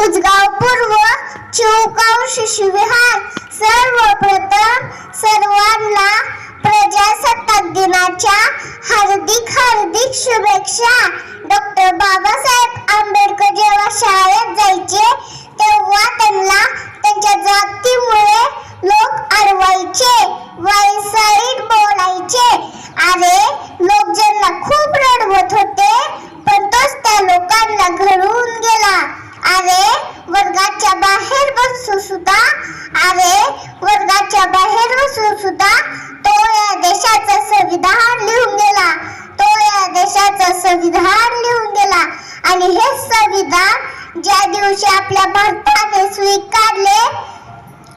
उजगाव पूर्व चिवगाव शिशुविहार. सर्वप्रथम सर्वांना प्रजासत्ताक दिनाच्या हार्दिक हार्दिक शुभेच्छा. डॉक्टर बाबासाहेब सुद्धा आवे. वर्गाच्या बाहेर बसून सुद्धा तो या देशाचं संविधान लिहून गेला. तो या देशाचं संविधान लिहून गेला. आणि हे संविधान ज्या दिवशी आपल्या भारताने स्वीकारले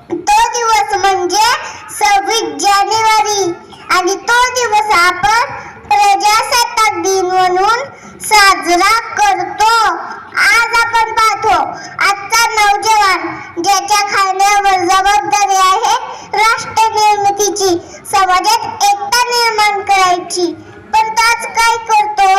तो दिवस म्हणजे सव्वीस जानेवारी. आणि तो दिवस आपण प्रजासत्ताक दिन म्हणून साजरा करतो. करायची. पण तो काय करतो?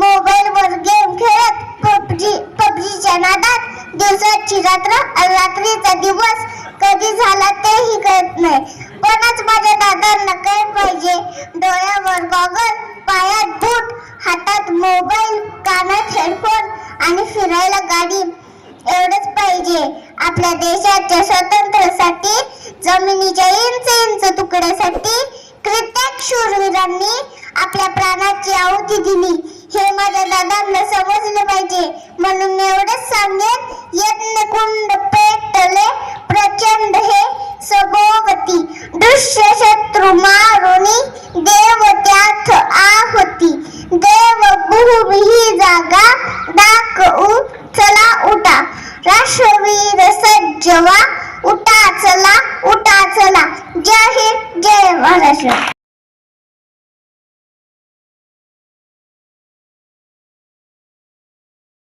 मोबाईल वर गेम खेळत पबजी पबजीच्या नादात दिवसाची रात्र रात्रीचा दिवस कधी झाला तेही कळत नाही. पणच माझ्या दादांना काय पाहिजे? डोळ्यावर गॉगल पायात बूट हातात मोबाईल कानात हेडफोन आणि फिरायला गाडी. एवढंच पाहिजे. आपल्या देशाच्या स्वातंत्र्यासाठी जमिनीच्या इंच इंच तुकड्यासाठी शूरवीरांनी आपल्या प्राणाची आहुती दिली. हे माझ्या दादांना समजले पाहिजे. म्हणून मी एवढंच सांगेन यज्ञ कुंड पेटले प्रचंड हे सभोवती. दृश्य शत्रु मारुणी देव त्यात आहुती. देव भूमी ही जागा दाखवू चला उठा. राष्ट्रवीर सज्जवा उठा चला उठा चला. जय हिंद जय महाराष्ट्र.